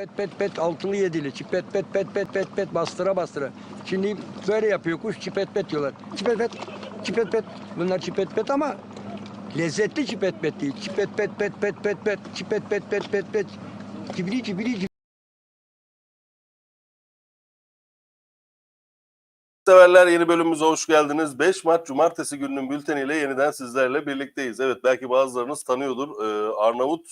Pet pet pet altılı yedili. Çipet pet pet pet pet pet bastıra bastıra. Şimdi böyle yapıyor kuş çipet pet diyorlar. Çipet pet çipet pet. Bunlar çipet pet ama lezzetli çipet pet değil. Çipet pet pet pet pet pet. Çipet pet pet pet pet. Cibili cibili cibili. Severler yeni bölümümüze hoş geldiniz. 5 Mart Cumartesi gününün bülteniyle yeniden sizlerle birlikteyiz. Evet belki bazılarınız tanıyordur. Ee, Arnavut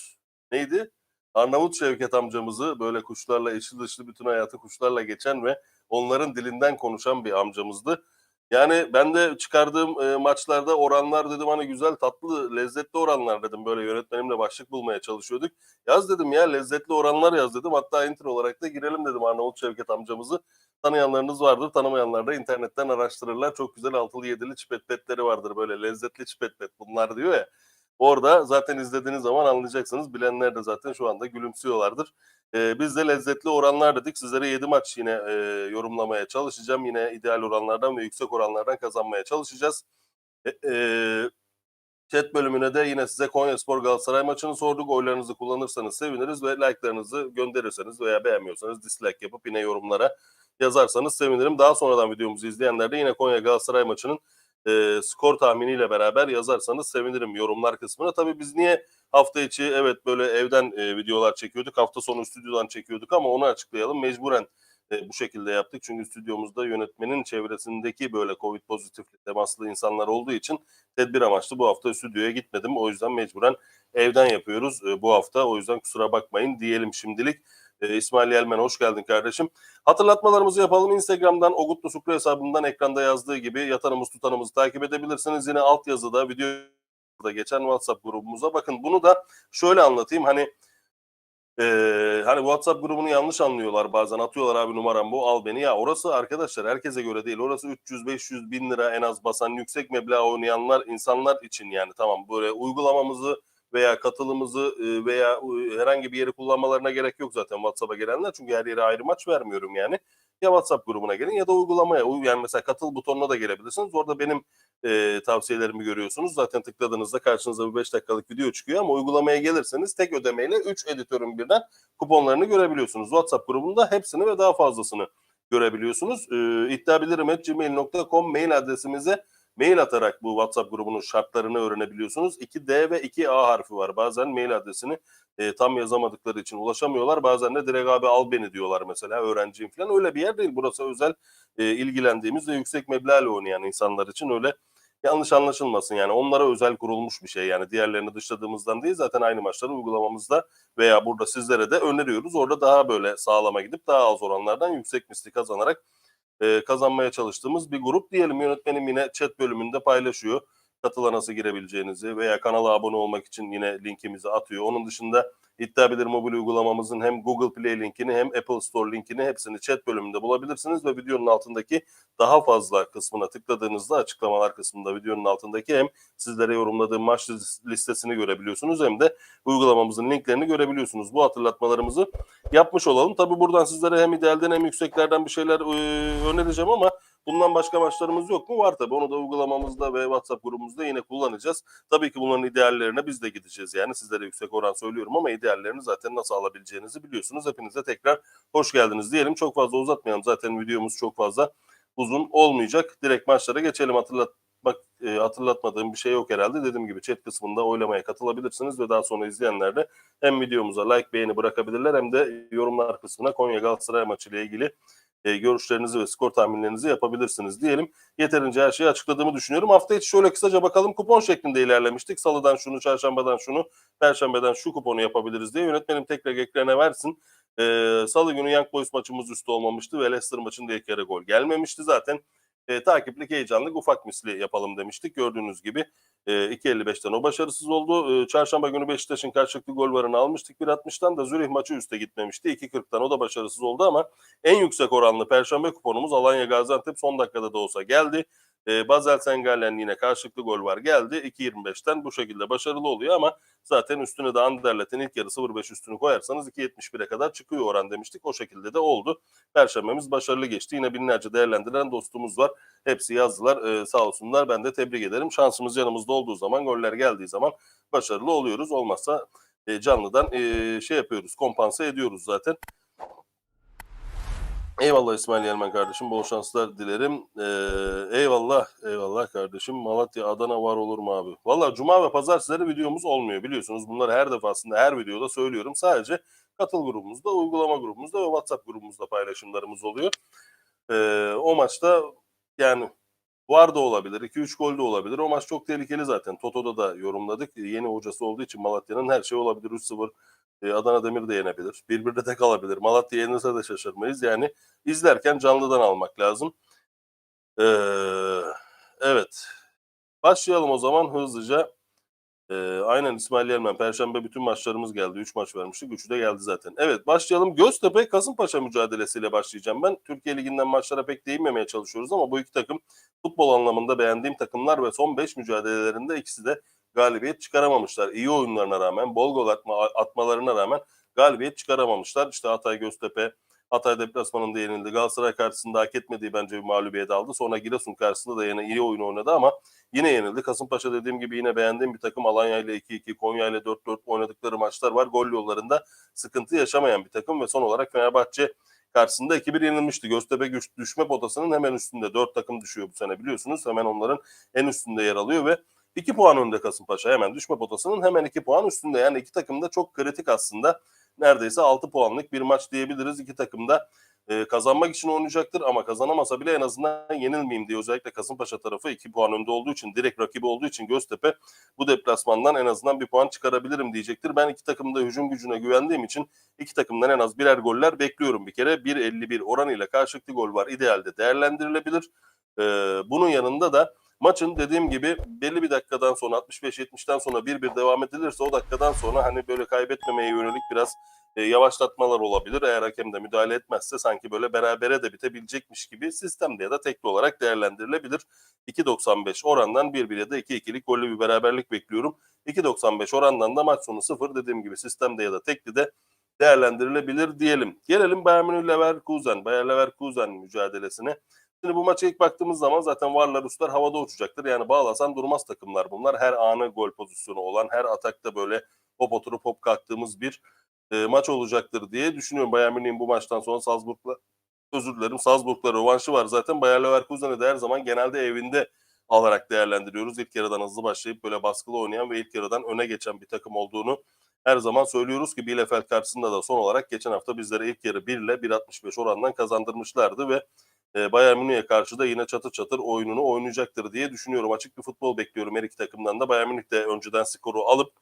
neydi? Arnavut Şevket amcamızı böyle kuşlarla eşli dışlı bütün hayatı kuşlarla geçen ve onların dilinden konuşan bir amcamızdı. Yani ben de çıkardığım e, maçlarda oranlar dedim hani güzel tatlı lezzetli oranlar dedim böyle yönetmenimle başlık bulmaya çalışıyorduk. Yaz dedim ya lezzetli oranlar yaz dedim hatta intro olarak da girelim dedim Arnavut Şevket amcamızı. Tanıyanlarınız vardır, tanımayanlar da internetten araştırırlar. Çok güzel altılı yedili çipetpetleri vardır böyle lezzetli çipetpet bunlar diyor ya. Orada zaten izlediğiniz zaman anlayacaksınız. Bilenler de zaten şu anda gülümsüyorlardır. Ee, biz de lezzetli oranlar dedik. Sizlere 7 maç yine e, yorumlamaya çalışacağım. Yine ideal oranlardan ve yüksek oranlardan kazanmaya çalışacağız. E, e, chat bölümüne de yine size Konyaspor Galatasaray maçını sorduk. Oylarınızı kullanırsanız seviniriz ve like'larınızı gönderirseniz veya beğenmiyorsanız dislike yapıp yine yorumlara yazarsanız sevinirim. Daha sonradan videomuzu izleyenler de yine Konya Galatasaray maçının e, skor tahminiyle beraber yazarsanız sevinirim yorumlar kısmına. Tabii biz niye hafta içi evet böyle evden e, videolar çekiyorduk. Hafta sonu stüdyodan çekiyorduk ama onu açıklayalım. Mecburen e, bu şekilde yaptık. Çünkü stüdyomuzda yönetmenin çevresindeki böyle Covid pozitifli temaslı insanlar olduğu için tedbir amaçlı bu hafta stüdyoya gitmedim. O yüzden mecburen evden yapıyoruz e, bu hafta. O yüzden kusura bakmayın diyelim şimdilik. E, İsmail Yelmen hoş geldin kardeşim. Hatırlatmalarımızı yapalım. Instagram'dan Ogutlu Sukru hesabından ekranda yazdığı gibi yatanımız tutanımızı takip edebilirsiniz. Yine altyazıda videoda geçen WhatsApp grubumuza bakın. Bunu da şöyle anlatayım. Hani ee, hani WhatsApp grubunu yanlış anlıyorlar bazen atıyorlar abi numaram bu al beni ya orası arkadaşlar herkese göre değil orası 300 500 bin lira en az basan yüksek meblağ oynayanlar insanlar için yani tamam böyle uygulamamızı veya katılımızı e, veya e, herhangi bir yeri kullanmalarına gerek yok zaten WhatsApp'a gelenler. Çünkü her yere ayrı maç vermiyorum yani. Ya WhatsApp grubuna gelin ya da uygulamaya. Uy- yani mesela katıl butonuna da gelebilirsiniz. Orada benim e, tavsiyelerimi görüyorsunuz. Zaten tıkladığınızda karşınıza bir 5 dakikalık video çıkıyor ama uygulamaya gelirseniz tek ödemeyle 3 editörün birden kuponlarını görebiliyorsunuz. WhatsApp grubunda hepsini ve daha fazlasını görebiliyorsunuz. Ee, iddiabilirim.gmail.com mail adresimize mail atarak bu WhatsApp grubunun şartlarını öğrenebiliyorsunuz. 2D ve 2A harfi var. Bazen mail adresini e, tam yazamadıkları için ulaşamıyorlar. Bazen de direkt abi al beni diyorlar mesela öğrenciyim falan. Öyle bir yer değil. Burası özel e, ilgilendiğimiz ve yüksek meblağla oynayan insanlar için öyle yanlış anlaşılmasın yani onlara özel kurulmuş bir şey yani diğerlerini dışladığımızdan değil zaten aynı maçları uygulamamızda veya burada sizlere de öneriyoruz. Orada daha böyle sağlama gidip daha az oranlardan yüksek misli kazanarak kazanmaya çalıştığımız bir grup diyelim. Yönetmenim yine chat bölümünde paylaşıyor. Katıla nasıl girebileceğinizi veya kanala abone olmak için yine linkimizi atıyor. Onun dışında İddia Bilir mobil uygulamamızın hem Google Play linkini hem Apple Store linkini hepsini chat bölümünde bulabilirsiniz ve videonun altındaki daha fazla kısmına tıkladığınızda açıklamalar kısmında videonun altındaki hem sizlere yorumladığım maç lis- listesini görebiliyorsunuz hem de uygulamamızın linklerini görebiliyorsunuz. Bu hatırlatmalarımızı yapmış olalım. Tabi buradan sizlere hem idealden hem yükseklerden bir şeyler e, önereceğim ama bundan başka maçlarımız yok mu? Var tabi. Onu da uygulamamızda ve WhatsApp grubumuzda yine kullanacağız. Tabii ki bunların ideallerine biz de gideceğiz yani. Sizlere yüksek oran söylüyorum ama ideallerini zaten nasıl alabileceğinizi biliyorsunuz. Hepinize tekrar hoş geldiniz diyelim. Çok fazla uzatmayalım. Zaten videomuz çok fazla uzun olmayacak. Direkt maçlara geçelim. Hatırlatmak e, hatırlatmadığım bir şey yok herhalde. Dediğim gibi chat kısmında oylamaya katılabilirsiniz ve daha sonra izleyenler de hem videomuza like beğeni bırakabilirler hem de yorumlar kısmına Konya Galatasaray maçı ile ilgili e, görüşlerinizi ve skor tahminlerinizi yapabilirsiniz diyelim. Yeterince her şeyi açıkladığımı düşünüyorum. Hafta içi şöyle kısaca bakalım kupon şeklinde ilerlemiştik. Salıdan şunu, çarşambadan şunu, perşembeden şu kuponu yapabiliriz diye yönetmenim tekrar ekrana versin. Ee, Salı günü Young Boys maçımız üstü olmamıştı ve Leicester maçında ilk yarı gol gelmemişti zaten. E, takiplik heyecanlık ufak misli yapalım demiştik. Gördüğünüz gibi e, 2.55'ten o başarısız oldu. E, çarşamba günü Beşiktaş'ın karşılıklı gol varını almıştık. 1.60'tan da Zürih maçı üste gitmemişti. 2.40'tan o da başarısız oldu ama en yüksek oranlı perşembe kuponumuz Alanya Gaziantep son dakikada da olsa geldi. E, Basel Sengallen yine karşılıklı gol var geldi. 2.25'ten bu şekilde başarılı oluyor ama zaten üstüne de Anderlet'in ilk yarı 0.5 üstünü koyarsanız 2.71'e kadar çıkıyor oran demiştik. O şekilde de oldu. Perşembemiz başarılı geçti. Yine binlerce değerlendiren dostumuz var. Hepsi yazdılar. Ee, sağ olsunlar. Ben de tebrik ederim. Şansımız yanımızda olduğu zaman, goller geldiği zaman başarılı oluyoruz. Olmazsa e, canlıdan e, şey yapıyoruz, kompanse ediyoruz zaten. Eyvallah İsmail Yermen kardeşim. Bol şanslar dilerim. Ee, eyvallah. Eyvallah kardeşim. Malatya, Adana var olur mu abi? Valla Cuma ve Pazartesileri videomuz olmuyor biliyorsunuz. Bunları her defasında her videoda söylüyorum. Sadece katıl grubumuzda, uygulama grubumuzda ve WhatsApp grubumuzda paylaşımlarımız oluyor. Ee, o maçta yani var da olabilir. 2-3 gol de olabilir. O maç çok tehlikeli zaten. Toto'da da yorumladık. Yeni hocası olduğu için Malatya'nın her şey olabilir. 3-0 e, Adana Demir de yenebilir. Birbirine tek alabilir. Malatya yenirse de şaşırmayız. Yani izlerken canlıdan almak lazım. Ee, evet. Başlayalım o zaman hızlıca. Ee, aynen İsmail Yermen. Perşembe bütün maçlarımız geldi. 3 maç vermiştik. Üçü de geldi zaten. Evet başlayalım. Göztepe Kasımpaşa mücadelesiyle başlayacağım ben. Türkiye Ligi'nden maçlara pek değinmemeye çalışıyoruz ama bu iki takım futbol anlamında beğendiğim takımlar ve son 5 mücadelelerinde ikisi de galibiyet çıkaramamışlar. İyi oyunlarına rağmen, bol gol atma, atmalarına rağmen galibiyet çıkaramamışlar. İşte Hatay Göztepe, Hatay deplasmanında yenildi. Galatasaray karşısında hak etmediği bence bir mağlubiyet aldı. Sonra Giresun karşısında da yine iyi oyun oynadı ama yine yenildi. Kasımpaşa dediğim gibi yine beğendiğim bir takım. Alanya ile 2-2, Konya ile 4-4 oynadıkları maçlar var. Gol yollarında sıkıntı yaşamayan bir takım ve son olarak Fenerbahçe karşısında 2-1 yenilmişti. Göztepe güç, düşme potasının hemen üstünde. 4 takım düşüyor bu sene biliyorsunuz. Hemen onların en üstünde yer alıyor ve 2 puan önde Kasımpaşa. Hemen düşme potasının hemen 2 puan üstünde. Yani iki takım da çok kritik aslında. Neredeyse 6 puanlık bir maç diyebiliriz. İki takım da e, kazanmak için oynayacaktır ama kazanamasa bile en azından yenilmeyeyim diye özellikle Kasımpaşa tarafı 2 puan önde olduğu için direkt rakibi olduğu için Göztepe bu deplasmandan en azından bir puan çıkarabilirim diyecektir. Ben iki takımın da hücum gücüne güvendiğim için iki takımdan en az birer goller bekliyorum bir kere. 1.51 oranıyla karşılıklı gol var. İdealde değerlendirilebilir. E, bunun yanında da Maçın dediğim gibi belli bir dakikadan sonra 65-70'ten sonra 1-1 devam edilirse o dakikadan sonra hani böyle kaybetmemeye yönelik biraz e, yavaşlatmalar olabilir. Eğer hakem de müdahale etmezse sanki böyle berabere de bitebilecekmiş gibi sistemde ya da tekli olarak değerlendirilebilir. 2.95 orandan 1-1 ya da 2-2'lik gollü bir beraberlik bekliyorum. 2.95 orandan da maç sonu 0 dediğim gibi sistemde ya da tekli de değerlendirilebilir diyelim. Gelelim Bayern Münih Leverkusen, Bayer Leverkusen mücadelesine. Şimdi bu maça ilk baktığımız zaman zaten varlar Ruslar havada uçacaktır. Yani bağlasan durmaz takımlar bunlar. Her anı gol pozisyonu olan, her atakta böyle hop oturup hop kalktığımız bir e, maç olacaktır diye düşünüyorum. Bayern Münih'in bu maçtan sonra Salzburg'la özür dilerim Salzburg'la rövanşı var zaten. Bayer Leverkusen'i de her zaman genelde evinde alarak değerlendiriyoruz. İlk yarıdan hızlı başlayıp böyle baskılı oynayan ve ilk yarıdan öne geçen bir takım olduğunu her zaman söylüyoruz ki Bielefeld karşısında da son olarak geçen hafta bizlere ilk yarı 1 ile 1.65 orandan kazandırmışlardı ve e, Bayern Münih'e karşı da yine çatır çatır oyununu oynayacaktır diye düşünüyorum. Açık bir futbol bekliyorum her iki takımdan da. Bayern Münih de önceden skoru alıp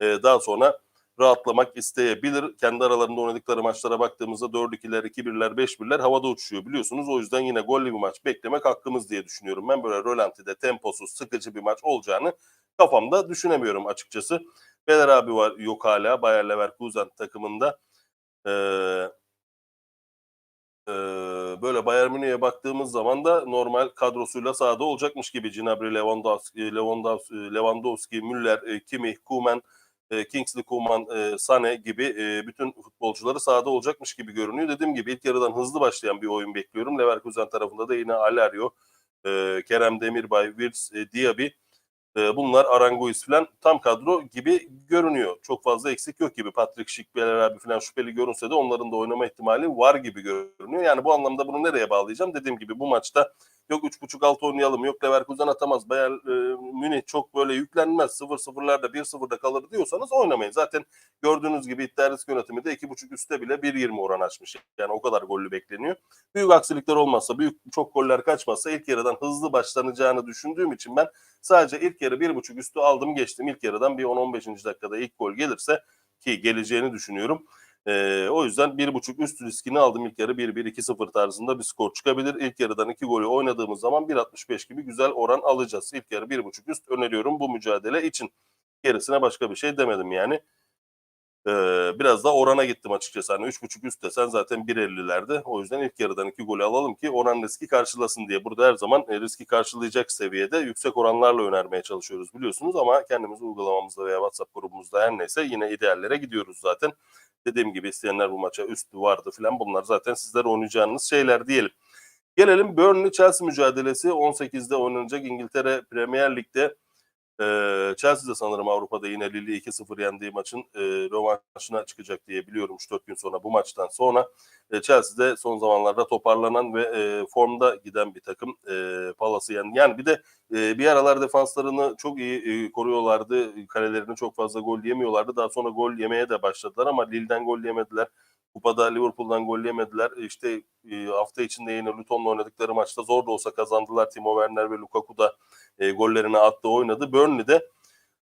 e, daha sonra rahatlamak isteyebilir. Kendi aralarında oynadıkları maçlara baktığımızda 4-2'ler, 2-1'ler, 5-1'ler havada uçuşuyor biliyorsunuz. O yüzden yine gollü bir maç beklemek hakkımız diye düşünüyorum. Ben böyle rölantide, temposuz, sıkıcı bir maç olacağını kafamda düşünemiyorum açıkçası. Beler abi var yok hala Bayer Leverkusen takımında. Ee, e, böyle Bayern Münih'e baktığımız zaman da normal kadrosuyla sahada olacakmış gibi Gnabry, Lewandowski, Lewandowski, Lewandowski Müller, e, Kimmich, Koeman, e, Kingsley Coman, e, Sane gibi e, bütün futbolcuları sahada olacakmış gibi görünüyor. Dediğim gibi ilk yarıdan hızlı başlayan bir oyun bekliyorum. Leverkusen tarafında da yine Alario, e, Kerem Demirbay, Wirtz, e, Diaby e, bunlar Aranguiz falan tam kadro gibi görünüyor. Çok fazla eksik yok gibi. Patrick Schick, Beler abi falan şüpheli görünse de onların da oynama ihtimali var gibi görünüyor. Yani bu anlamda bunu nereye bağlayacağım? Dediğim gibi bu maçta yok 3.5 alt oynayalım, yok Leverkusen atamaz, Bayern e, Münih çok böyle yüklenmez, 0-0'larda 1-0'da kalır diyorsanız oynamayın. Zaten gördüğünüz gibi iddia risk yönetimi de 2.5 üstte bile 1.20 oran açmış. Yani o kadar gollü bekleniyor. Büyük aksilikler olmazsa, büyük çok goller kaçmazsa ilk yarıdan hızlı başlanacağını düşündüğüm için ben sadece ilk yarı 1.5 üstü aldım geçtim. İlk yarıdan bir 10-15. dakikada ilk gol gelirse ki geleceğini düşünüyorum. Ee, o yüzden bir buçuk üst riskini aldım ilk yarı 1-1-2-0 tarzında bir skor çıkabilir. İlk yarıdan iki golü oynadığımız zaman 1.65 gibi güzel oran alacağız. İlk yarı bir buçuk üst öneriyorum bu mücadele için. Gerisine başka bir şey demedim yani. Ee, biraz da orana gittim açıkçası. Hani 3.5 üst desen zaten 1.50'lerde. O yüzden ilk yarıdan iki golü alalım ki oran riski karşılasın diye. Burada her zaman e, riski karşılayacak seviyede yüksek oranlarla önermeye çalışıyoruz biliyorsunuz. Ama kendimiz uygulamamızda veya WhatsApp grubumuzda her neyse yine ideallere gidiyoruz zaten. Dediğim gibi isteyenler bu maça üstü vardı falan bunlar zaten sizler oynayacağınız şeyler diyelim. Gelelim Burnley Chelsea mücadelesi 18'de oynanacak İngiltere Premier Lig'de Chelsea de sanırım Avrupa'da yine Lille'i 2-0 yendiği maçın e, rövanşına çıkacak diye biliyorum 3-4 gün sonra bu maçtan sonra. E, Chelsea'de son zamanlarda toparlanan ve e, formda giden bir takım e, Palas'ı yendi. Yani bir de e, bir aralar defanslarını çok iyi e, koruyorlardı. Kalelerini çok fazla gol yemiyorlardı. Daha sonra gol yemeye de başladılar ama Lille'den gol yemediler. Kupada Liverpool'dan gol yemediler. İşte e, hafta içinde yine Luton'la oynadıkları maçta zor da olsa kazandılar. Timo Werner ve Lukaku da e, gollerini attı oynadı. Burnley'de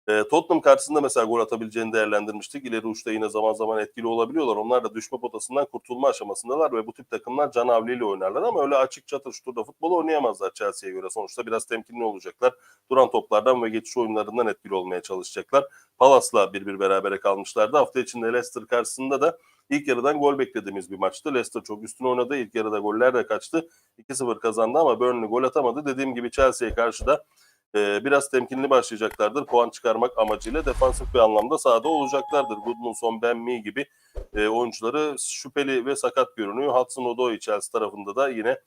e, Tottenham karşısında mesela gol atabileceğini değerlendirmiştik. İleri uçta yine zaman zaman etkili olabiliyorlar. Onlar da düşme potasından kurtulma aşamasındalar ve bu tip takımlar can havliyle oynarlar ama öyle açık çatır şuturda futbol oynayamazlar Chelsea'ye göre. Sonuçta biraz temkinli olacaklar. Duran toplardan ve geçiş oyunlarından etkili olmaya çalışacaklar. Palace'la bir bir berabere kalmışlardı. Hafta içinde Leicester karşısında da ilk yarıdan gol beklediğimiz bir maçtı. Leicester çok üstün oynadı. İlk yarıda goller de kaçtı. 2-0 kazandı ama Burnley gol atamadı. Dediğim gibi Chelsea'ye karşı da e, biraz temkinli başlayacaklardır. Puan çıkarmak amacıyla defansif bir anlamda sahada olacaklardır. Goodmanson, Ben Mee gibi e, oyuncuları şüpheli ve sakat görünüyor. Hudson Odoi Chelsea tarafında da yine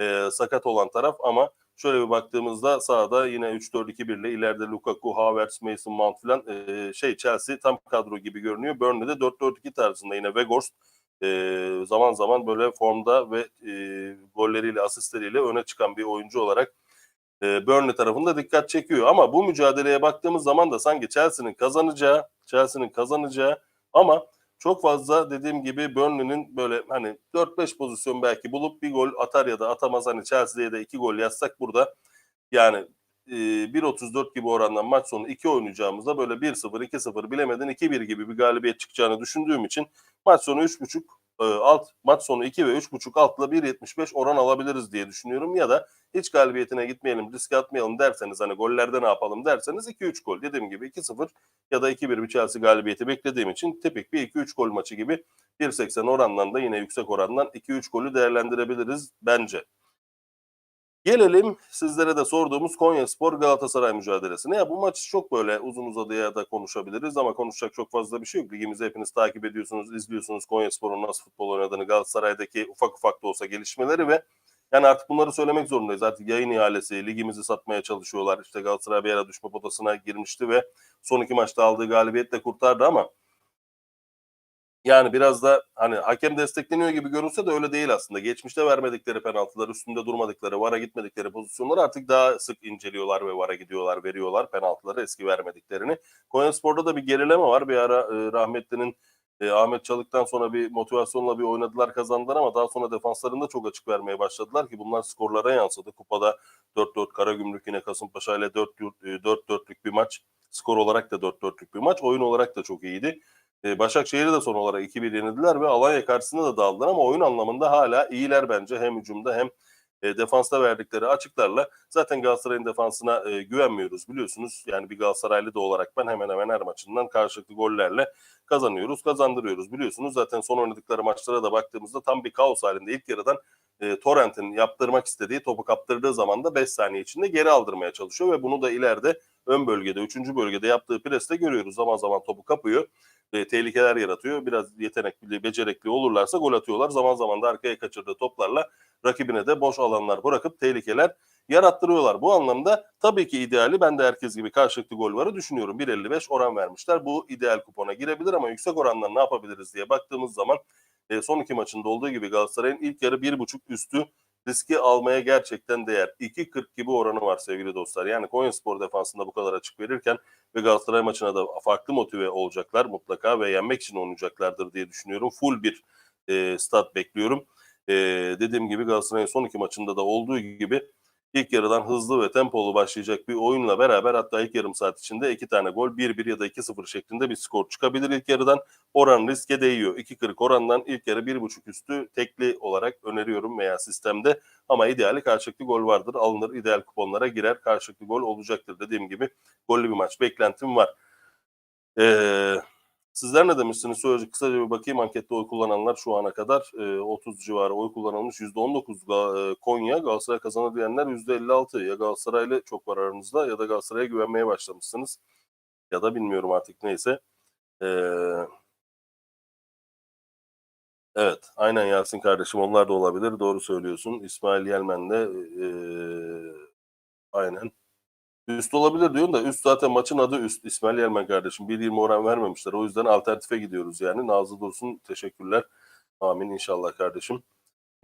e, sakat olan taraf ama şöyle bir baktığımızda sahada yine 3-4-2-1 ile ileride Lukaku, Havertz, Mason Mount falan e, şey Chelsea tam kadro gibi görünüyor. Burnley'de 4-4-2 tarzında yine Weghorst e, zaman zaman böyle formda ve e, golleriyle, asistleriyle öne çıkan bir oyuncu olarak e, Burnley tarafında dikkat çekiyor. Ama bu mücadeleye baktığımız zaman da sanki Chelsea'nin kazanacağı, Chelsea'nin kazanacağı ama çok fazla dediğim gibi Burnley'nin böyle hani 4-5 pozisyon belki bulup bir gol atar ya da atamaz. Hani Chelsea'ye de 2 gol yazsak burada yani e, 1.34 gibi orandan maç sonu 2 oynayacağımızda böyle 1-0, 2-0 bilemedin 2-1 gibi bir galibiyet çıkacağını düşündüğüm için maç sonu 3.5 e, alt maç sonu 2 ve 3.5 altla 1.75 oran alabiliriz diye düşünüyorum ya da hiç galibiyetine gitmeyelim, riske atmayalım derseniz hani gollerde ne yapalım derseniz 2-3 gol. Dediğim gibi 2-0 ya da 2-1 bir Chelsea galibiyeti beklediğim için tipik bir 2-3 gol maçı gibi 1.80 orandan da yine yüksek orandan 2-3 golü değerlendirebiliriz bence. Gelelim sizlere de sorduğumuz Konya Spor Galatasaray mücadelesine. Ya bu maç çok böyle uzun uzadıya da konuşabiliriz ama konuşacak çok fazla bir şey yok. Ligimizi hepiniz takip ediyorsunuz, izliyorsunuz Konya Spor'un nasıl futbol oynadığını, Galatasaray'daki ufak ufak da olsa gelişmeleri ve yani artık bunları söylemek zorundayız. Artık yayın ihalesi, ligimizi satmaya çalışıyorlar. İşte Galatasaray bir ara düşme potasına girmişti ve son iki maçta aldığı galibiyetle kurtardı ama yani biraz da hani hakem destekleniyor gibi görünse de öyle değil aslında. Geçmişte vermedikleri penaltılar, üstünde durmadıkları, VAR'a gitmedikleri pozisyonları artık daha sık inceliyorlar ve VAR'a gidiyorlar, veriyorlar penaltıları eski vermediklerini. Konyaspor'da da bir gerileme var. Bir ara e, rahmetlinin e, Ahmet Çalık'tan sonra bir motivasyonla bir oynadılar kazandılar ama daha sonra defanslarında çok açık vermeye başladılar ki bunlar skorlara yansıdı. Kupada 4-4 Karagümrük yine Kasımpaşa ile 4-4'lük bir maç. Skor olarak da 4-4'lük bir maç. Oyun olarak da çok iyiydi. E, Başakşehir'i de son olarak 2-1 yenildiler ve Alanya karşısında da dağıldılar ama oyun anlamında hala iyiler bence hem hücumda hem e, defansta verdikleri açıklarla zaten Galatasaray'ın defansına e, güvenmiyoruz biliyorsunuz. Yani bir Galatasaraylı da olarak ben hemen hemen her maçından karşılıklı gollerle kazanıyoruz, kazandırıyoruz biliyorsunuz. Zaten son oynadıkları maçlara da baktığımızda tam bir kaos halinde ilk yarıdan e, Torrent'in yaptırmak istediği topu kaptırdığı zaman da 5 saniye içinde geri aldırmaya çalışıyor ve bunu da ileride ön bölgede, 3. bölgede yaptığı presle görüyoruz. Zaman zaman topu kapıyor e, tehlikeler yaratıyor. Biraz yetenekli, becerekli olurlarsa gol atıyorlar. Zaman zaman da arkaya kaçırdığı toplarla rakibine de boş alanlar bırakıp tehlikeler yarattırıyorlar. Bu anlamda tabii ki ideali ben de herkes gibi karşılıklı gol varı düşünüyorum. 1.55 oran vermişler. Bu ideal kupona girebilir ama yüksek oranla ne yapabiliriz diye baktığımız zaman e, son iki maçında olduğu gibi Galatasaray'ın ilk yarı 1.5 üstü riski almaya gerçekten değer. 2.40 gibi oranı var sevgili dostlar. Yani Konyaspor defansında bu kadar açık verirken ve Galatasaray maçına da farklı motive olacaklar mutlaka ve yenmek için oynayacaklardır diye düşünüyorum. Full bir e, stat bekliyorum. E, dediğim gibi Galatasaray'ın son iki maçında da olduğu gibi ilk yarıdan hızlı ve tempolu başlayacak bir oyunla beraber hatta ilk yarım saat içinde iki tane gol 1-1 ya da 2-0 şeklinde bir skor çıkabilir ilk yarıdan. Oran riske değiyor. 2.40 orandan ilk yarı 1.5 üstü tekli olarak öneriyorum veya sistemde ama ideali karşılıklı gol vardır. Alınır ideal kuponlara girer karşılıklı gol olacaktır. Dediğim gibi gollü bir maç beklentim var. Eee Sizler ne demişsiniz? Söyleyecek kısaca bir bakayım ankette oy kullananlar şu ana kadar e, 30 civarı oy kullanılmış. %19 Ga- e, Konya, Galatasaray kazanır diyenler %56. Ya Galatasaraylı çok var aranızda ya da Galatasaray'a güvenmeye başlamışsınız. Ya da bilmiyorum artık neyse. E, evet aynen Yasin kardeşim onlar da olabilir. Doğru söylüyorsun. İsmail Yelmen de e, aynen. Üst olabilir diyorsun da üst zaten maçın adı üst. İsmail Yermen kardeşim. 1.20 oran vermemişler. O yüzden alternatife gidiyoruz yani. Nazlı Dursun teşekkürler. Amin inşallah kardeşim.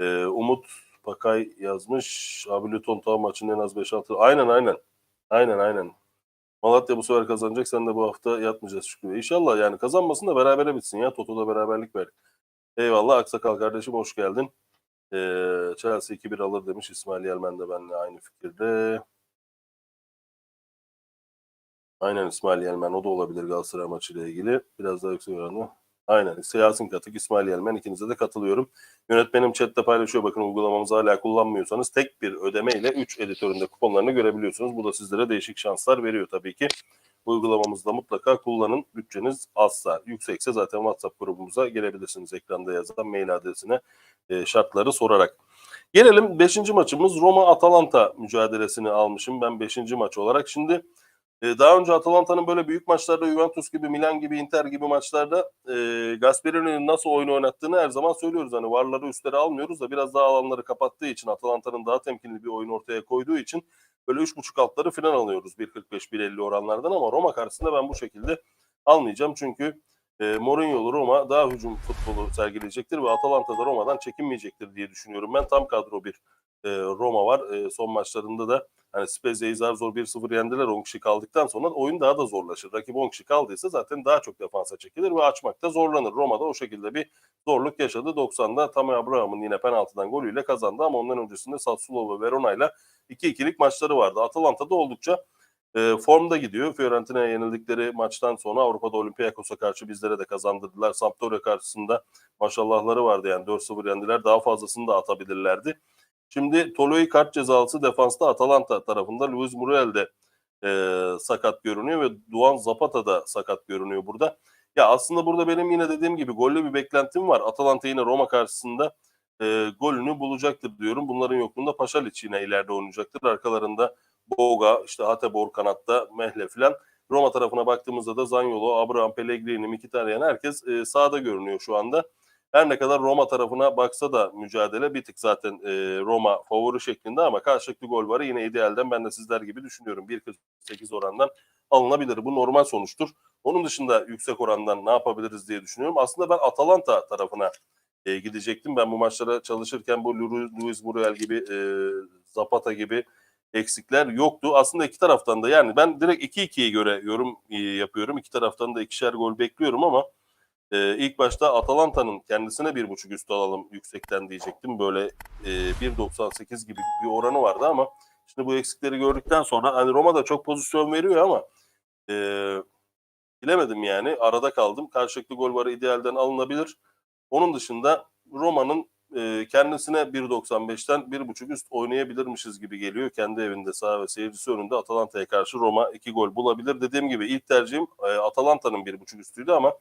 Ee, Umut Pakay yazmış. Abi Luton Town maçının en az 5-6. Aynen aynen. Aynen aynen. Malatya bu sefer kazanacak. Sen de bu hafta yatmayacağız Şükrü. İnşallah yani kazanmasın da berabere bitsin ya. Toto'da beraberlik ver. Eyvallah Aksakal kardeşim hoş geldin. Ee, Chelsea 2-1 alır demiş İsmail Yelmen de benimle aynı fikirde. Aynen İsmail Yelmen o da olabilir Galatasaray maçıyla ilgili. Biraz daha yüksek oranı. Aynen Yasin Katık, İsmail Yelmen ikinize de katılıyorum. Yönetmenim chatte paylaşıyor. Bakın uygulamamızı hala kullanmıyorsanız tek bir ödeme ile 3 editöründe kuponlarını görebiliyorsunuz. Bu da sizlere değişik şanslar veriyor tabii ki. Uygulamamızda mutlaka kullanın. Bütçeniz azsa, yüksekse zaten WhatsApp grubumuza gelebilirsiniz. Ekranda yazan mail adresine e, şartları sorarak. Gelelim 5. maçımız Roma-Atalanta mücadelesini almışım ben 5. maç olarak. Şimdi e, daha önce Atalanta'nın böyle büyük maçlarda Juventus gibi, Milan gibi, Inter gibi maçlarda e, Gasperini'nin nasıl oyunu oynattığını her zaman söylüyoruz. Hani varları üstleri almıyoruz da biraz daha alanları kapattığı için Atalanta'nın daha temkinli bir oyun ortaya koyduğu için böyle 3.5 altları falan alıyoruz 1.45-1.50 oranlardan ama Roma karşısında ben bu şekilde almayacağım. Çünkü e, Mourinho'lu Roma daha hücum futbolu sergileyecektir ve Atalanta da Roma'dan çekinmeyecektir diye düşünüyorum. Ben tam kadro bir e, Roma var. E, son maçlarında da hani Spezia'yı zar zor 1-0 yendiler 10 kişi kaldıktan sonra oyun daha da zorlaşır. Rakip 10 kişi kaldıysa zaten daha çok defansa çekilir ve açmakta zorlanır. Roma'da o şekilde bir zorluk yaşadı. 90'da Tammy Abraham'ın yine penaltıdan golüyle kazandı ama ondan öncesinde Sassuolo ve Verona'yla 2-2'lik maçları vardı. Atalanta'da oldukça e, formda gidiyor. Fiorentina'ya yenildikleri maçtan sonra Avrupa'da Olympiakos'a karşı bizlere de kazandırdılar. Sampdoria karşısında maşallahları vardı yani 4-0 yendiler. Daha fazlasını da atabilirlerdi. Şimdi Toloi kart cezalısı defansta Atalanta tarafında Luis Muriel de e, sakat görünüyor ve Duan Zapata da sakat görünüyor burada. Ya aslında burada benim yine dediğim gibi gollü bir beklentim var. Atalanta yine Roma karşısında e, golünü bulacaktır diyorum. Bunların yokluğunda Paşalic yine ileride oynayacaktır. Arkalarında Boga, işte Hatebor kanatta, Mehle filan. Roma tarafına baktığımızda da Zaniolo, Abraham, Pellegrini, Mkhitaryan herkes e, sahada görünüyor şu anda. Her ne kadar Roma tarafına baksa da mücadele bir tık zaten e, Roma favori şeklinde ama karşılıklı gol var. Yine idealden ben de sizler gibi düşünüyorum. 1.48 orandan alınabilir. Bu normal sonuçtur. Onun dışında yüksek orandan ne yapabiliriz diye düşünüyorum. Aslında ben Atalanta tarafına e, gidecektim. Ben bu maçlara çalışırken bu Lu- Luis Muriel gibi, e, Zapata gibi eksikler yoktu. Aslında iki taraftan da yani ben direkt 2-2'ye göre yorum yapıyorum. İki taraftan da ikişer gol bekliyorum ama e, ilk başta Atalanta'nın kendisine bir buçuk üstü alalım yüksekten diyecektim. Böyle e, 1.98 gibi bir oranı vardı ama şimdi bu eksikleri gördükten sonra hani Roma da çok pozisyon veriyor ama e, bilemedim yani arada kaldım. Karşılıklı gol varı idealden alınabilir. Onun dışında Roma'nın e, kendisine 1.95'ten 1.5 üst oynayabilirmişiz gibi geliyor. Kendi evinde sağ ve seyircisi önünde Atalanta'ya karşı Roma 2 gol bulabilir. Dediğim gibi ilk tercihim e, Atalanta'nın 1.5 üstüydü ama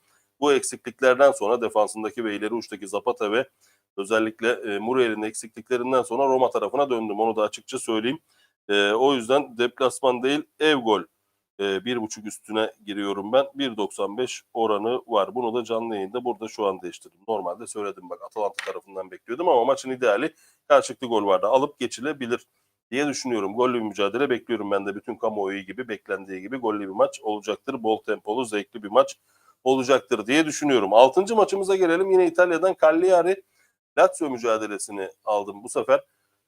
bu eksikliklerden sonra defansındaki ve ileri uçtaki Zapata ve özellikle e, Muriel'in eksikliklerinden sonra Roma tarafına döndüm. Onu da açıkça söyleyeyim. E, o yüzden deplasman değil ev gol e, bir buçuk üstüne giriyorum ben. 1.95 oranı var. Bunu da canlı yayında burada şu an değiştirdim. Normalde söyledim bak Atalanta tarafından bekliyordum ama maçın ideali karşılıklı gol vardı. Alıp geçilebilir diye düşünüyorum. Gollü bir mücadele bekliyorum ben de bütün kamuoyu gibi beklendiği gibi gollü bir maç olacaktır. Bol tempolu, zevkli bir maç olacaktır diye düşünüyorum. Altıncı maçımıza gelelim. Yine İtalya'dan Cagliari Lazio mücadelesini aldım bu sefer.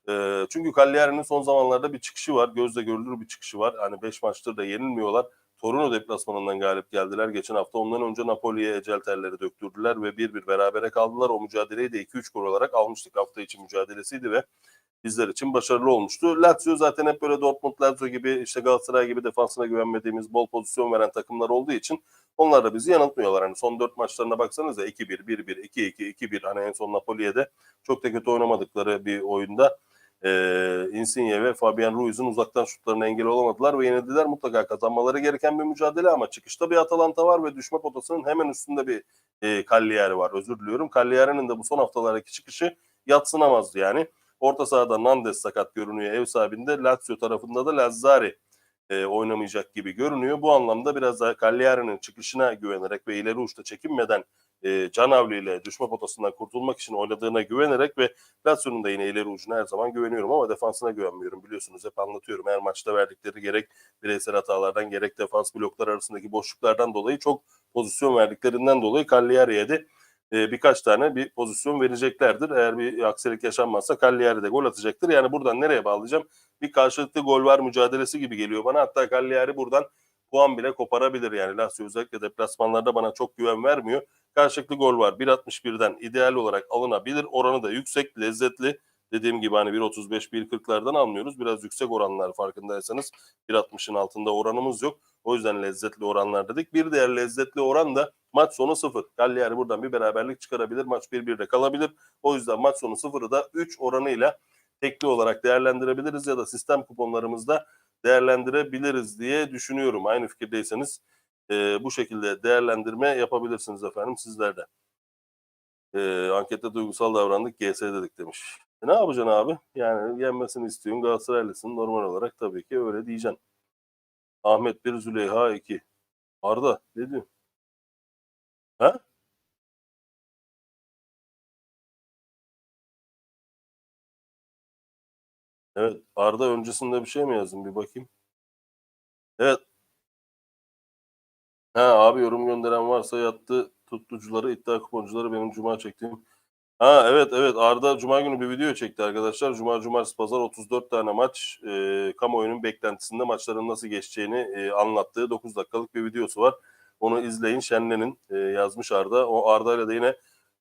Ee, çünkü Cagliari'nin son zamanlarda bir çıkışı var. Gözle görülür bir çıkışı var. Hani 5 maçtır da yenilmiyorlar. Torino deplasmanından galip geldiler. Geçen hafta ondan önce Napoli'ye ecel terleri döktürdüler ve 1-1 berabere kaldılar. O mücadeleyi de 2-3 gol olarak almıştık. Hafta içi mücadelesiydi ve bizler için başarılı olmuştu. Lazio zaten hep böyle Dortmund, Lazio gibi işte Galatasaray gibi defansına güvenmediğimiz bol pozisyon veren takımlar olduğu için onlar da bizi yanıltmıyorlar. Hani son 4 maçlarına baksanıza 2-1, 1-1, 2-2, 2-1 hani en son Napoli'ye de çok da kötü oynamadıkları bir oyunda e, Insigne ve Fabian Ruiz'in uzaktan şutlarına engel olamadılar ve yenildiler. Mutlaka kazanmaları gereken bir mücadele ama çıkışta bir Atalanta var ve düşme potasının hemen üstünde bir e, Cagliari var. Özür diliyorum. Cagliari'nin de bu son haftalardaki çıkışı yatsınamazdı yani. Orta sahada Nandes sakat görünüyor ev sahibinde. Lazio tarafında da Lazzari e, oynamayacak gibi görünüyor. Bu anlamda biraz daha Cagliari'nin çıkışına güvenerek ve ileri uçta çekinmeden e, Canavli ile düşme potasından kurtulmak için oynadığına güvenerek ve Lazio'nun da yine ileri ucuna her zaman güveniyorum ama defansına güvenmiyorum biliyorsunuz. Hep anlatıyorum. Her maçta verdikleri gerek bireysel hatalardan gerek defans bloklar arasındaki boşluklardan dolayı çok pozisyon verdiklerinden dolayı Cagliari'ye de e, birkaç tane bir pozisyon vereceklerdir. Eğer bir aksilik yaşanmazsa Cagliari de gol atacaktır. Yani buradan nereye bağlayacağım? Bir karşılıklı gol var mücadelesi gibi geliyor bana. Hatta Cagliari buradan puan bile koparabilir. Yani Lazio özellikle deplasmanlarda bana çok güven vermiyor. Karşılıklı gol var. 1.61'den ideal olarak alınabilir. Oranı da yüksek, lezzetli. Dediğim gibi hani 1.35, 1.40'lardan almıyoruz. Biraz yüksek oranlar farkındaysanız. 1.60'ın altında oranımız yok. O yüzden lezzetli oranlar dedik. Bir diğer lezzetli oran da maç sonu 0. Cagliari buradan bir beraberlik çıkarabilir. Maç 1-1'de kalabilir. O yüzden maç sonu 0'ı da 3 oranıyla tekli olarak değerlendirebiliriz ya da sistem kuponlarımızda değerlendirebiliriz diye düşünüyorum. Aynı fikirdeyseniz e, bu şekilde değerlendirme yapabilirsiniz efendim sizler de. E, ankette duygusal davrandık GS dedik demiş. E, ne yapacaksın abi? Yani yenmesini istiyorsun Galatasaraylısın normal olarak tabii ki öyle diyeceksin. Ahmet 1 Züleyha 2. Arda ne diyorsun? Ha? Evet Arda öncesinde bir şey mi yazdın bir bakayım. Evet. Ha abi yorum gönderen varsa yattı tuttucuları iddia kuponcuları benim cuma çektiğim. Ha evet evet Arda cuma günü bir video çekti arkadaşlar. Cuma cumartesi pazar 34 tane maç e, kamuoyunun beklentisinde maçların nasıl geçeceğini e, anlattığı 9 dakikalık bir videosu var. Onu izleyin. Şenlen'in e, yazmış Arda. O Arda ile de yine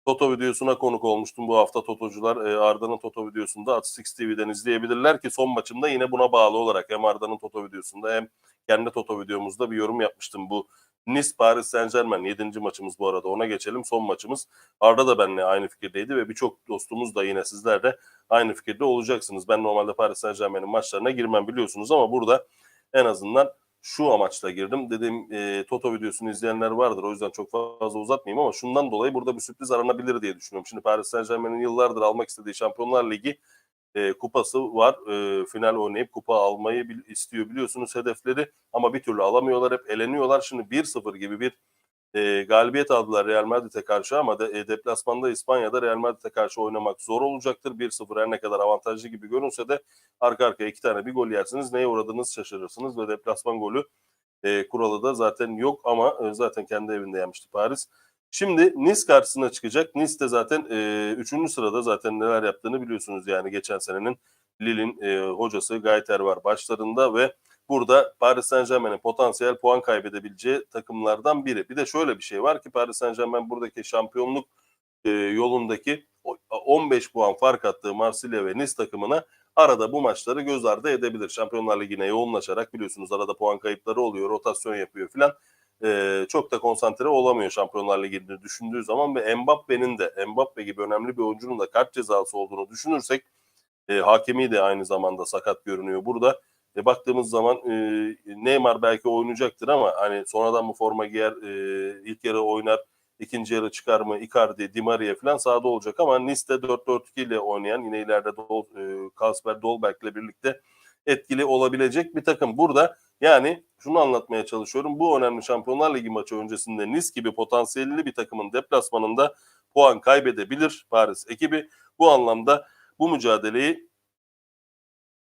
Toto videosuna konuk olmuştum bu hafta Totocular. E, Arda'nın Toto videosunda At6 TV'den izleyebilirler ki son maçımda yine buna bağlı olarak hem Arda'nın Toto videosunda hem kendi Toto videomuzda bir yorum yapmıştım. Bu Nice Paris Saint Germain 7. maçımız bu arada ona geçelim. Son maçımız. Arda da benimle aynı fikirdeydi ve birçok dostumuz da yine sizler de aynı fikirde olacaksınız. Ben normalde Paris Saint Germain'in maçlarına girmem biliyorsunuz ama burada en azından şu amaçla girdim. Dediğim e, Toto videosunu izleyenler vardır. O yüzden çok fazla uzatmayayım ama şundan dolayı burada bir sürpriz aranabilir diye düşünüyorum. Şimdi Paris Saint Germain'in yıllardır almak istediği Şampiyonlar Ligi e, kupası var. E, final oynayıp kupa almayı bil, istiyor biliyorsunuz hedefleri ama bir türlü alamıyorlar. Hep eleniyorlar. Şimdi 1-0 gibi bir e, galibiyet aldılar Real Madrid'e karşı ama de, e, deplasmanda İspanya'da Real Madrid'e karşı oynamak zor olacaktır. 1-0 her ne kadar avantajlı gibi görünse de arka arkaya iki tane bir gol yersiniz. Neye uğradığınız şaşırırsınız ve deplasman golü e, kuralı da zaten yok ama e, zaten kendi evinde yenmişti Paris. Şimdi Nice karşısına çıkacak. Nice de zaten e, üçüncü sırada zaten neler yaptığını biliyorsunuz yani geçen senenin Lille'in e, hocası Gayter var başlarında ve burada Paris Saint Germain'in potansiyel puan kaybedebileceği takımlardan biri. Bir de şöyle bir şey var ki Paris Saint Germain buradaki şampiyonluk e, yolundaki 15 puan fark attığı Marsilya ve Nice takımına arada bu maçları göz ardı edebilir. Şampiyonlar Ligi'ne yoğunlaşarak biliyorsunuz arada puan kayıpları oluyor, rotasyon yapıyor filan. Ee, çok da konsantre olamıyor Şampiyonlar Ligi'ni düşündüğü zaman ve Mbappe'nin de Mbappe gibi önemli bir oyuncunun da kart cezası olduğunu düşünürsek e, hakemi de aynı zamanda sakat görünüyor burada. E, baktığımız zaman e, Neymar belki oynayacaktır ama hani sonradan bu forma giyer, e, ilk yarı oynar, ikinci yarı çıkar mı Icardi, Di Maria falan sahada olacak ama Nice'de 4-4-2 ile oynayan yine ileride Dol, e, Kasper Dolberg ile birlikte etkili olabilecek bir takım. Burada yani şunu anlatmaya çalışıyorum. Bu önemli Şampiyonlar Ligi maçı öncesinde Nice gibi potansiyelli bir takımın deplasmanında puan kaybedebilir Paris ekibi. Bu anlamda bu mücadeleyi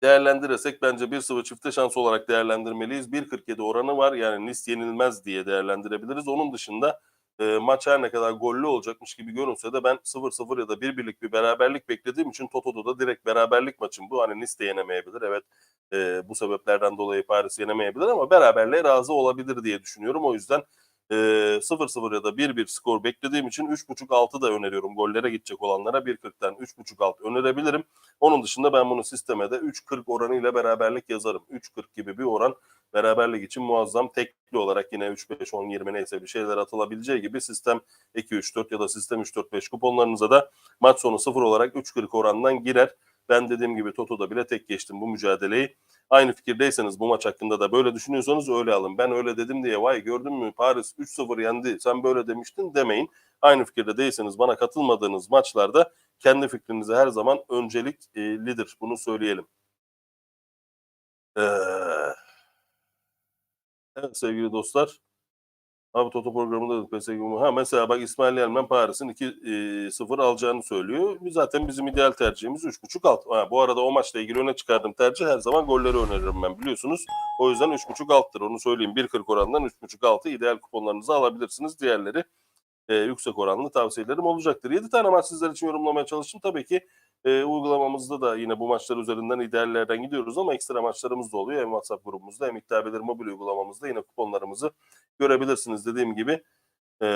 değerlendirirsek bence 1-0 çifte şans olarak değerlendirmeliyiz. 1.47 oranı var yani Nice yenilmez diye değerlendirebiliriz. Onun dışında e, maç her ne kadar gollü olacakmış gibi görünse de ben 0-0 ya da 1-1'lik bir beraberlik beklediğim için Toto'da da direkt beraberlik maçım bu. Hani Nice de yenemeyebilir. Evet e, bu sebeplerden dolayı Paris yenemeyebilir ama beraberliğe razı olabilir diye düşünüyorum. O yüzden e, 0-0 ya da 1-1 skor beklediğim için 3.5-6 da öneriyorum. Gollere gidecek olanlara 1.40'tan 3.5-6 önerebilirim. Onun dışında ben bunu sisteme de 3.40 oranıyla beraberlik yazarım. 3.40 gibi bir oran beraberlik için muazzam tekli olarak yine 3 5 10 20 neyse bir şeyler atılabileceği gibi sistem 2 3 4 ya da sistem 3 4 5 kuponlarınıza da maç sonu 0 olarak 3.40 orandan girer. Ben dediğim gibi Toto'da bile tek geçtim bu mücadeleyi. Aynı fikirdeyseniz bu maç hakkında da böyle düşünüyorsanız öyle alın. Ben öyle dedim diye vay gördün mü Paris 3-0 yendi sen böyle demiştin demeyin. Aynı fikirde değilseniz bana katılmadığınız maçlarda kendi fikrinize her zaman önceliklidir. Bunu söyleyelim. Ee, Evet sevgili dostlar. Abi Toto programında da PSG ha mesela bak İsmail Yelmen Paris'in 2-0 alacağını söylüyor. Zaten bizim ideal tercihimiz 3.5 alt. Ha, bu arada o maçla ilgili öne çıkardığım tercih her zaman golleri öneririm ben biliyorsunuz. O yüzden 3.5 alttır onu söyleyeyim. 1.40 orandan 3.5 altı ideal kuponlarınızı alabilirsiniz. Diğerleri e, yüksek oranlı tavsiyelerim olacaktır. 7 tane maç sizler için yorumlamaya çalıştım. Tabii ki e, uygulamamızda da yine bu maçlar üzerinden ideallerden gidiyoruz ama ekstra maçlarımız da oluyor. Hem WhatsApp grubumuzda hem İddia mobil uygulamamızda yine kuponlarımızı görebilirsiniz. Dediğim gibi e,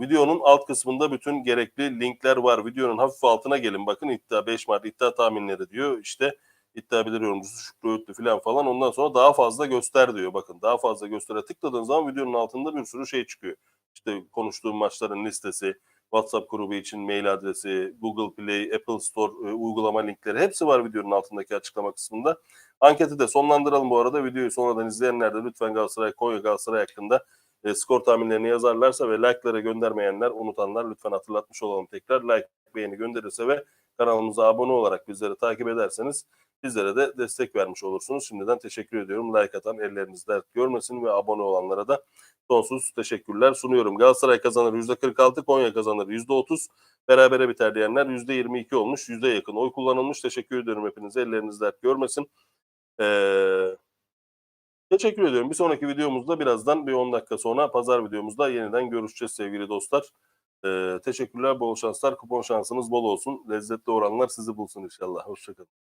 videonun alt kısmında bütün gerekli linkler var. Videonun hafif altına gelin. Bakın iddia 5 Mart iddia tahminleri diyor. İşte iddia bilir yorumcusu Şükrü Öğütlü falan falan. Ondan sonra daha fazla göster diyor. Bakın daha fazla göstere tıkladığınız zaman videonun altında bir sürü şey çıkıyor. İşte konuştuğum maçların listesi, WhatsApp grubu için mail adresi, Google Play, Apple Store e, uygulama linkleri hepsi var videonun altındaki açıklama kısmında. Anketi de sonlandıralım bu arada. Videoyu sonradan izleyenler de lütfen Galatasaray, Konya Galatasaray hakkında e, skor tahminlerini yazarlarsa ve like'lara göndermeyenler, unutanlar lütfen hatırlatmış olalım tekrar. Like, beğeni gönderirse ve kanalımıza abone olarak bizleri takip ederseniz bizlere de destek vermiş olursunuz. Şimdiden teşekkür ediyorum. Like atan elleriniz dert görmesin ve abone olanlara da sonsuz teşekkürler sunuyorum. Galatasaray kazanır %46, Konya kazanır %30. Berabere biter diyenler %22 olmuş. Yüzde yakın oy kullanılmış. Teşekkür ediyorum hepinize. Elleriniz dert görmesin. Ee, teşekkür ediyorum. Bir sonraki videomuzda birazdan bir 10 dakika sonra pazar videomuzda yeniden görüşeceğiz sevgili dostlar. Ee, teşekkürler, bol şanslar. Kupon şansınız bol olsun. Lezzetli oranlar sizi bulsun inşallah. Hoşçakalın.